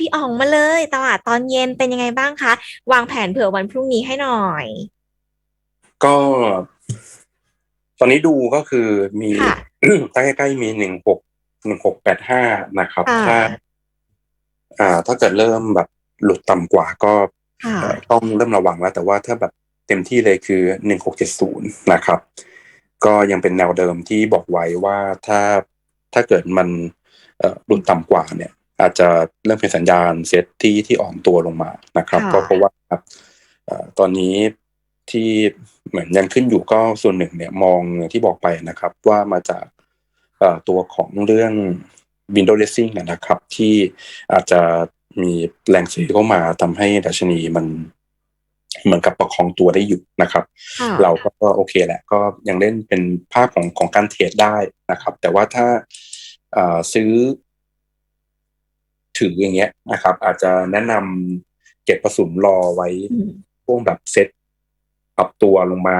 พี่อ๋องมาเลย ตลาดตอนเย็นเป็นยังไงบ้างคะ วางแผนเผื่อวันพรุ่งนี้ให้หน่อย ก็ ตอนนี้ดูก็คือมีค่ะใกล้ๆมีหนึ่งหกหนึ่งหกแปดห้านะครับอ่าถ้า อ่า ถ้าเกิดเริ่มแบบหลุดต่ำกว่าก็ค่ะเอ่อต้องเริ่มระวังแล้ว แต่ว่าถ้าแบบเต็มที่เลยคือหนึ่งหกเจ็ดศูนย์นะครับ ก็ยังเป็นแนวเดิมที่บอกไว้ว่าถ้าถ้าเกิดมันเอ่อหลุดต่ำกว่าเนี่ย อาจจะเริ่มเป็นสัญญาณเซตที่ที่อ่อนตัวลงมานะครับค่ะก็เพราะว่าเอ่อตอนนี้ที่เหมือนยังขึ้นอยู่ก็ส่วนหนึ่งเนี่ยมองอย่างที่บอกไปนะครับ ว่ามาจากเอ่อตัวของเรื่อง window dressing นะครับ ที่อาจจะมีแรงซื้อเข้ามาทำให้ดัชนีมันเหมือนกับประคองตัวได้อยู่นะครับค่ะเราก็โอเคแหละ ก็ยังเล่นเป็นภาพของของการเทรดได้นะครับ แต่ว่าถ้าเอ่อซื้อ ถืออย่างเงี้ยนะครับ อาจจะแนะนำเก็บประสุนรอไว้อืมพวกแบบเซ็ตปรับตัวลงมา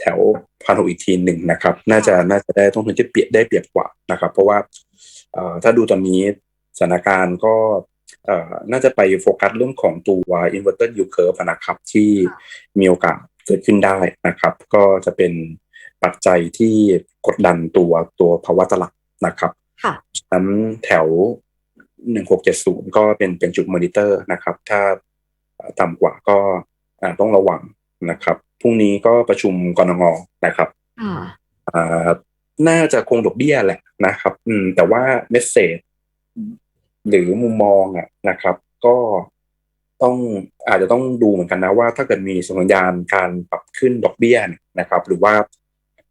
แถวพันหกอีกทีหนึ่งนะครับ น่าจะน่าจะได้ต้องทุนที่เปรียบได้เปรียบกว่านะครับ เพราะว่าเอ่อถ้าดูตอนนี้สถานการณ์ก็เอ่อน่าจะไปโฟกัสเรื่องของตัว inverted yield curve นะครับที่มีโอกาสเกิดขึ้นได้นะครับ ก็จะเป็นปัจจัยที่กดดันตัวตัวภาวะตลาดนะครับค่ะฉะนั้นแถว 1670ก็เป็นเป็นจุดมอนิเตอร์นะครับ ถ้าต่ำกว่าก็อ่าต้องระวังนะครับพรุ่งนี้ก็ประชุมกรงงนะครับค่ะอ่าน่าจะคงดอกเบี้ยแหละนะครับ อืม แต่ว่าเมสเซจหรือมุมมองอะนะครับ ก็ต้องอาจจะต้องดูเหมือนกันนะว่า ถ้าเกิดมีสัญญาณการปรับขึ้นดอกเบี้ยเนี่ยนะครับ หรือว่า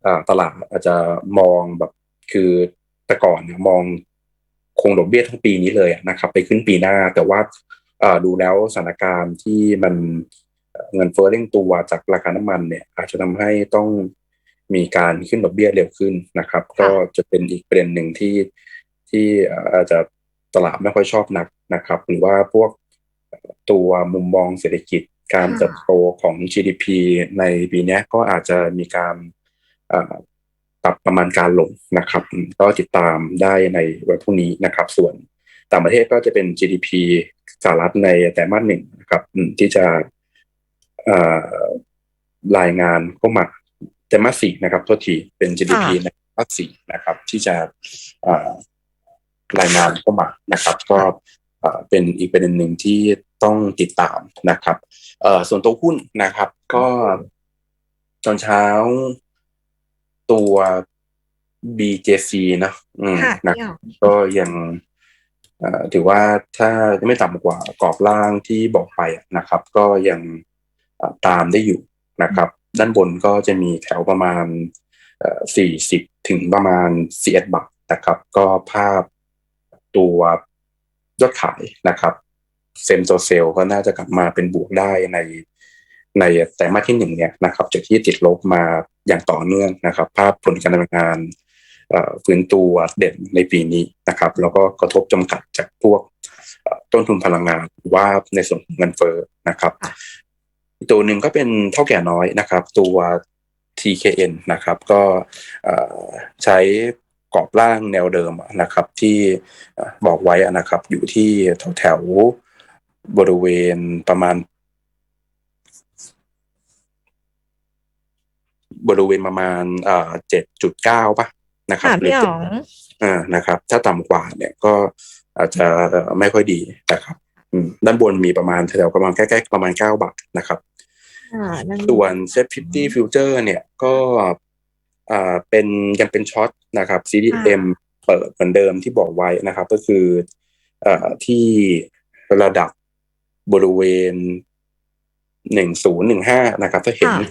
อ่าตลาดอาจจะมองแบบคือแต่ก่อนเนี่ยมอง คงดอกเบี้ยทั้งปีนี้เลยอะนะครับไปขึ้นปีหน้า แต่ว่าอ่าดูแล้วสถานการณ์ที่มันเอ่อเงินเฟ้อเร่งตัวจากราคาน้ำมันเนี่ย อาจจะทำให้ต้องมีการขึ้นดอกเบี้ยเร็วขึ้นนะครับ ก็จะเป็นอีกประเด็นหนึ่งที่ที่เอ่ออาจจะตลาดไม่ค่อยชอบนักนะครับ หรือว่าพวกตัวมุมมองเศรษฐกิจการเติบโตของ GDP ในปีเนี้ยก็อาจจะมีการเอ่อป รับประมาณการลงนะครับอืมก็ติดตามได้ในวันพรุ่งนี้นะครับ ส่วนต่างประเทศก็จะเป็น GDP สหรัฐในไตรมาสหนึ่งนะครับอืมที่จะเอ่อรายงานเข้ามาไตรมาสสี่นะครับโทษทีเป็น GDP ในไตรมาสสี่นะครับ ที่จะเอ่อรายงานเข้ามานะครับ ก็เอ่อเป็นอีกประเด็นหนึ่งที่ต้องติดตามนะครับเอ่อส่วนตัวหุ้นนะครับ ก็ตอนเช้า ตัว BJC นะอืมค่ะนะพี่อ๋องก็ยังเอ่อถือว่าถ้าไม่ต่ำกว่ากรอบล่างที่บอกไปอะนะครับ ก็ยังเอ่อตามได้อยู่นะครับ ด้านบนก็จะมีแถวประมาณสี่สิบถึงประมาณสี่เอ็ดบาทนะครับ ก็ภาพตัวยอดขายนะครับ เซมโซเซลก็น่าจะกลับมาเป็นบวกได้ใน ในแต่มาสที่หนึ่งเนี่ยนะครับจากที่ติดลบมาอย่างต่อเนื่องนะครับ ภาพผลการดำเนินงานเอ่อฟื้นตัวเด่นในปีนี้นะครับ แล้วก็กระทบจำกัดจากพวกเอ่อต้นทุนพลังงานหรือว่าในส่วนของเงินเฟ้อนะครับอีกตัวหนึ่งก็เป็นเท่าแก่น้อยนะครับ ตัว TKN นะครับ ก็เอ่อใช้กรอบล่างแนวเดิมนะครับ ที่เอ่อบอกไว้นะครับ อยู่ที่แถวแถวๆบริเวณประมาณ บริเวณประมาณเอ่อเจ็ดจุดเก้าป่ะนะครับค่ะหรืพี่ออ๋องอ่านะครับ ถ้าต่ำกว่าเนี่ยก็อาจจะเอ่อไม่ค่อยดีนะครับอืมด้านบนมีประมาณแถวๆประมาณใกล้ๆประมาณเก้าบาทนะครับค่ะนั่นส่วน Set 50 Future เนี่ยก็อ่าเป็นยังเป็นช็อตนะครับ CDM เปิดเหมือนเดิมที่บอกไว้นะครับ ก็คือเอ่อที่ระดับบริเวณ1015นะครับ ถ้าเห็นค่ะ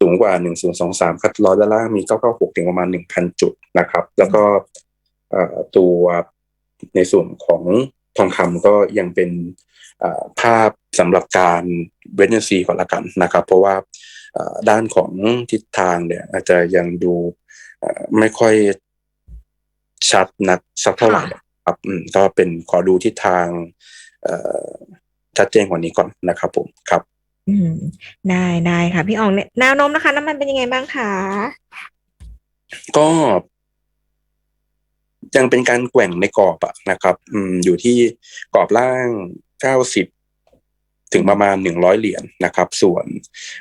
สูงกว่า 1023 คัดร้อยด้านล่างมี 996 ถึงประมาณ 1,000 จุดนะครับ แล้วก็เอ่อตัวในส่วนของทองคำก็ยังเป็นเอ่อภาพสำหรับการเวนซีก่อนละกันนะครับ เพราะว่าเอ่อด้านของทิศทางเนี่ยอาจจะยังดูเอ่อไม่ค่อยชัดนักสักเท่าไหร่ครับอืมก็เป็นขอดูทิศทางเอ่อชัดเจนกว่านี้ก่อนนะครับผมครับ อืมได้ได้ค่ะ พี่อ๋องเนี่ยแนวโน้มนะคะน้ำมันเป็นยังไงบ้างคะก็ ยังเป็นการแกว่งในกรอบอะนะครับ อืม อยู่ที่กรอบล่างเก้าสิบถึงประมาณหนึ่งร้อยเหรียญนะครับ ส่วน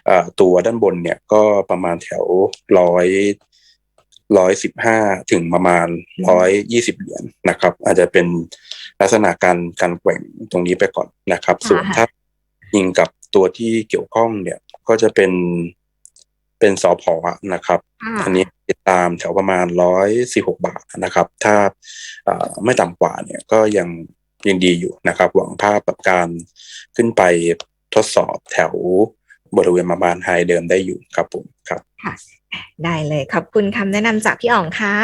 เอ่อตัวด้านบนเนี่ยก็ประมาณแถวร้อยร้อยสิบห้าถึงประมาณร้อยยี่สิบเหรียญนะครับ อาจจะเป็นลักษณะการการแกว่งตรงนี้ไปก่อนนะครับ ส่วนถ้ายิงกับ ตัวที่เกี่ยวข้องเนี่ยก็จะเป็นเป็นสอพอนะครับค่ะอันนี้ติดตามแถวประมาณร้อยสี่หกบาทนะครับ ถ้าเอ่อไม่ต่ำกว่าเนี่ยก็ยังยังดีอยู่นะครับ หวังภาพแบบการขึ้นไปทดสอบแถวบริเวณประมาณไฮเดิมได้อยู่ครับผมครับได้เลยขอบคุณคำแนะนำจากพี่อ๋องค่ะ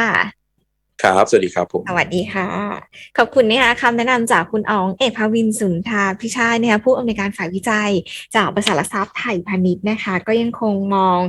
ครับ สวัสดีครับผม สวัสดีค่ะ ขอบคุณนะคะคำแนะนำจากคุณอ๋องเอกภวินสุนทาพิชัยนะคะผู้อำนวยการฝ่ายวิจัย จากบริษัทหลักทรัพย์ไทยพาณิชย์นะคะ ก็ยังคงมอง